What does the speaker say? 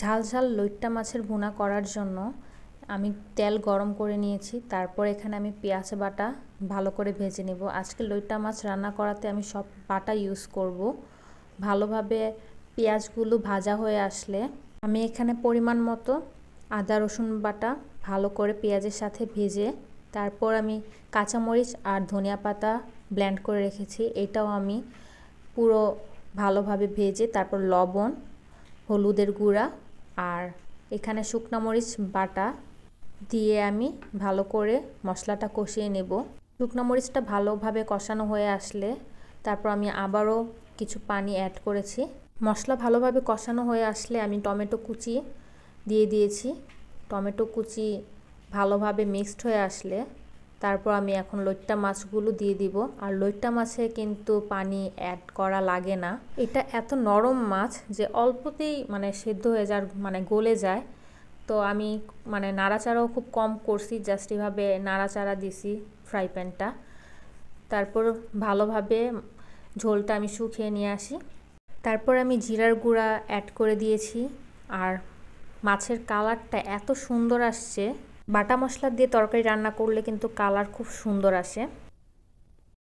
ঝাল ঝাল লইট্টা মাছের ভুনা করার জন্য আমি তেল গরম করে নিয়েছি। তারপর এখানে আমি পেঁয়াজ বাটা ভালো করে ভেজে নেব। আজকে লইট্টা মাছ রান্না করাতে আমি সব বাটা ইউজ করব। ভালোভাবে পেঁয়াজগুলো ভাজা হয়ে আসলে আমি এখানে পরিমাণ মতো আদা, রসুন বাটা ভালো করে পেঁয়াজের সাথে ভেজে তারপর আমি কাঁচামরিচ আর ধনিয়া পাতা ব্ল্যান্ড করে রেখেছি। এটাও আমি পুরো ভালোভাবে ভেজে তারপর লবণ, হলুদের গুঁড়া আর এখানে শুকনো মরিচ বাটা দিয়ে আমি ভালো করে মশলাটা কষিয়ে নেব। শুকনো মরিচটা ভালোভাবে কষানো হয়ে আসলে তারপর আমি আবারও কিছু পানি অ্যাড করেছি। মশলা ভালোভাবে কষানো হয়ে আসলে আমি টমেটো কুচি দিয়ে দিয়েছি। টমেটো কুচি ভালোভাবে মিক্সড হয়ে আসলে তারপর আমি এখন লইট্টা মাছগুলো দিয়ে দিব। আর লইট্টা মাছে কিন্তু পানি অ্যাড করা লাগে না। এটা এত নরম মাছ যে অল্পতেই মানে সেদ্ধ হয়ে যার মানে গলে যায়। তো আমি মানে নাড়াচাড়াও খুব কম করছি জাস্ট এভাবে নাড়াচাড়া দিছি ফ্রাই প্যানটা তারপর ভালোভাবে ঝোলটা আমি শুকিয়ে নিয়ে আসি। তারপর আমি জিরার গুঁড়া অ্যাড করে দিয়েছি। আর মাছের কালারটা এত সুন্দর আসছে বাটা মশলা দিয়ে তরকারি রান্না করলে কিন্তু কালার খুব সুন্দর আসে।